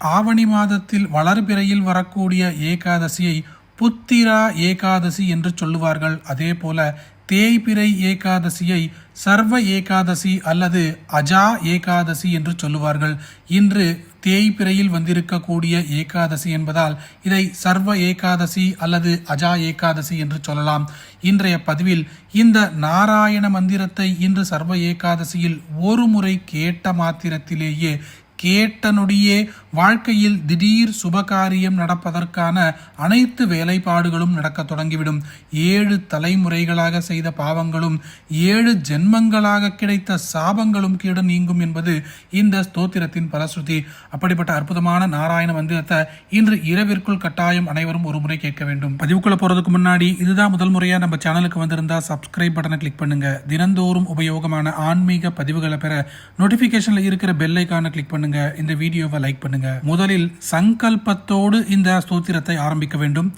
ஆவணி மாதத்தில் வளர்பிறையில் வரக்கூடிய ஏகாதசியை புத்திரா ஏகாதசி என்று சொல்லுவார்கள். அதே போல தேய்பிறை ஏகாதசியை சர்வ ஏகாதசி அல்லது அஜா ஏகாதசி என்று சொல்லுவார்கள். இன்று தேய்பிறையில் வந்திருக்கக்கூடிய ஏகாதசி என்பதால் இதை சர்வ ஏகாதசி அல்லது அஜா ஏகாதசி என்று சொல்லலாம். இன்றைய பதிவில் இந்த நாராயண மந்திரத்தை இன்று சர்வ ஏகாதசியில் ஒரு முறை கேட்ட மாத்திரத்திலேயே கேட்டனுடைய வாழ்க்கையில் திடீர் சுபகாரியம் நடப்பதற்கான அனைத்து வேலைப்பாடுகளும் நடக்க தொடங்கிவிடும். ஏழு தலைமுறைகளாக செய்த பாவங்களும் ஏழு ஜென்மங்களாக கிடைத்த சாபங்களும் கீடு நீங்கும் என்பது இந்த ஸ்தோத்திரத்தின் பலஸ்ருதி. அப்படிப்பட்ட அற்புதமான நாராயண மந்திரத்தை இன்று இரவிற்குள் கட்டாயம் அனைவரும் ஒரு முறை கேட்க வேண்டும். பதிவுக்குள்ள போறதுக்கு முன்னாடி இதுதான் முதல் முறையா நம்ம சேனலுக்கு வந்திருந்தா சப்ஸ்கிரைப் பட்டனை கிளிக் பண்ணுங்க. தினந்தோறும் உபயோகமான ஆன்மீக பதிவுகளை பெற நோட்டிபிகேஷன்ல இருக்கிற பெல் ஐக்கான கிளிக் பண்ணுங்க. இந்த வீடியோவை லைக் பண்ணுங்க முதலில் சங்கல்பத்தோடு இந்த ஸ்தோத்திரத்தை ஆரம்பிக்க வேண்டும்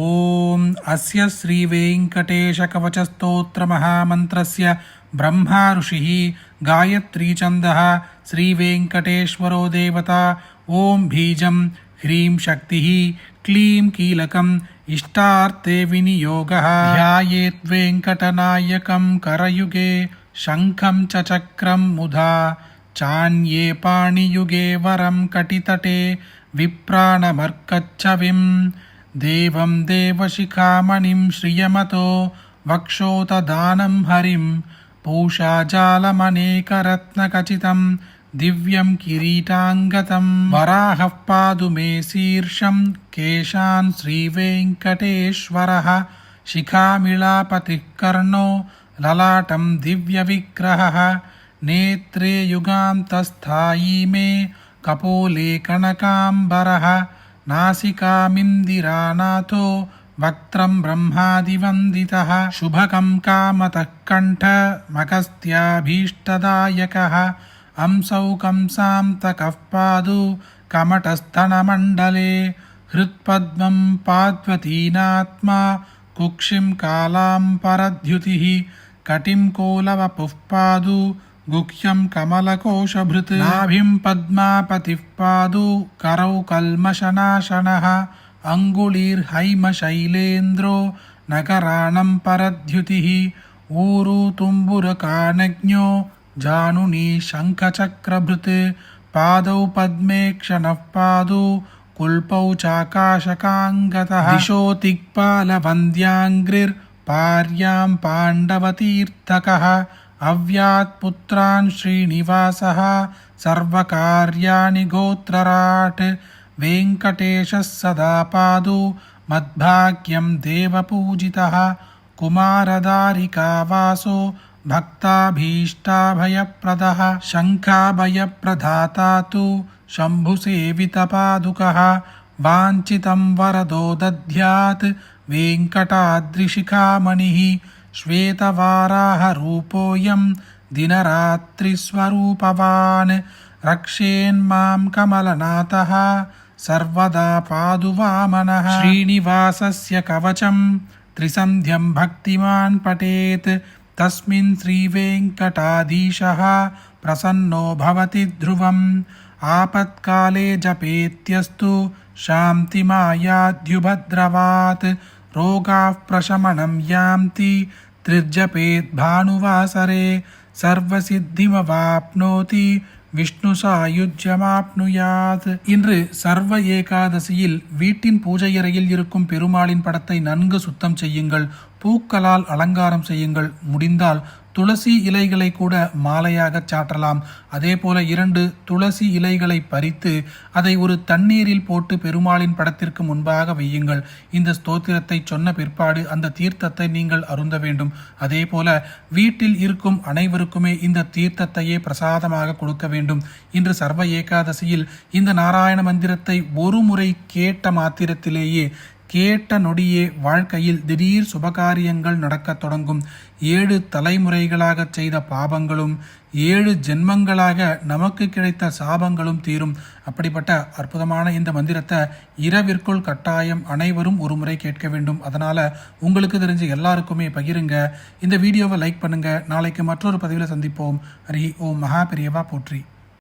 ஓம் அஸ்ய ஸ்ரீ வெங்கடேஷ கவச்ச ஸ்தோத்திர மகாமந்திரஸ்ய பிரம்மா ऋषिः गायत्रीचन्दः श्रीवेङ्कटेश्वरो देवता ॐ बीजं ह्रीं शक्तिः क्लीं कीलकम् इष्टार्थे विनियोगः ध्यायेद्वेङ्कटनायकं करयुगे शङ्खं च चक्रं मुधा చాన్యే పాణియుగే వరం కటితటే విప్రాణమర్కచ్చవిం దేవం దేవశిఖామణిం శ్రియమతో వక్షోతదానం హరిం పూషాజాలమనేకరత్నకచితం దివ్యం కిరీటాంగతం వరాహ పాదు మే శీర్షం కేశాన్ శ్రీవేంకటేశ్వర శిఖామిళాపతి కర్ణో లలాటం దివ్య విగ్రహ नेत्रे युगान्तस्थायी मे कपोले कनकाम्बरः नासिकामिन्दिरानाथो वक्त्रं ब्रह्मादिवन्दितः शुभकं कामतः कण्ठमगस्त्याभीष्टदायकः अंसौ कंसान्तकः पादु कमटस्थनमण्डले हृत्पद्मं पाद्वतीनात्मा कुक्षिं कालां परद्युतिः कटिं कोलवपुः पादु गुह्यं कमलकोशभृत् नाभिं पद्मापतिः पादु करौ कल्मषनाशनः अङ्गुलीर्हैमशैलेन्द्रो नगराणं परद्युतिः ऊरु तुम्बुरकानज्ञो जानुनी शङ्खचक्रभृत् पादौ पद्मे क्षणः पादु कुल्पौ चाकाशकाङ्गतः दिशो दिक्पालवन्द्याङ्घ्रिर्भार्यां पाण्डवतीर्थकः अव्यात् पुत्रान् श्रीनिवासः सर्वकार्याणि गोत्रराट् वेङ्कटेशः सदा पादु मद्भाग्यं देवपूजितः कुमारदारिकावासो भक्ताभीष्टाभयप्रदः शङ्खाभयप्रदाता तु शम्भुसेवितपादुकः वाञ्छितं वरदो दद्यात् वेङ्कटाद्रिशिखामणिः श्वेतवाराहरूपोऽयं दिनरात्रिस्वरूपवान् रक्षेन्मां कमलनाथः सर्वदा पादु वामनः श्रीनिवासस्य कवचं त्रिसन्ध्यं भक्तिमान् पठेत् तस्मिन् श्रीवेङ्कटाधीशः प्रसन्नो भवति ध्रुवम् आपत्काले जपेत्यस्तु शान्तिमायाद्युभद्रवात् रोगाः प्रशमनं यान्ति त्रिर्जपेत् भानुवासरे सर्वसिद्धिमवाप्नोति விஷ்ணு சாயுஜ்யமாப்னுயாத் இன்று சர்வ ஏகாதசியில் வீட்டின் பூஜையறையில் இருக்கும் பெருமாளின் படத்தை நன்கு சுத்தம் செய்யுங்கள் பூக்களால் அலங்காரம் செய்யுங்கள் முடிந்தால் துளசி இலைகளை கூட மாலையாக சாற்றலாம். அதே போல இரண்டு துளசி இலைகளை பறித்து அதை ஒரு தண்ணீரில் போட்டு பெருமாளின் படத்திற்கு முன்பாக வையுங்கள். இந்த ஸ்தோத்திரத்தை சொன்ன பிற்பாடு அந்த தீர்த்தத்தை நீங்கள் அருந்த வேண்டும். அதே போல வீட்டில் இருக்கும் அனைவருக்குமே இந்த தீர்த்தத்தையே பிரசாதமாக கொடுக்க வேண்டும். இன்று சர்வ ஏகாதசியில் இந்த நாராயண மந்திரத்தை ஒரு முறை கேட்ட மாத்திரத்திலேயே கேட்ட நொடியே வாழ்க்கையில் திடீர் சுபகாரியங்கள் நடக்கத் தொடங்கும். ஏழு தலைமுறைகளாக செய்த பாபங்களும் ஏழு ஜென்மங்களாக நமக்கு கிடைத்த சாபங்களும் தீரும். அப்படிப்பட்ட அற்புதமான இந்த மந்திரத்தை இரவிற்குள் கட்டாயம் அனைவரும் ஒரு முறை கேட்க வேண்டும். அதனால் உங்களுக்கு தெரிஞ்ச எல்லாருக்குமே பகிருங்க. இந்த வீடியோவை லைக் பண்ணுங்கள் நாளைக்கு மற்றொரு பதிவில் சந்திப்போம். ஹரி ஓம் மகா பெரியவா போற்றி.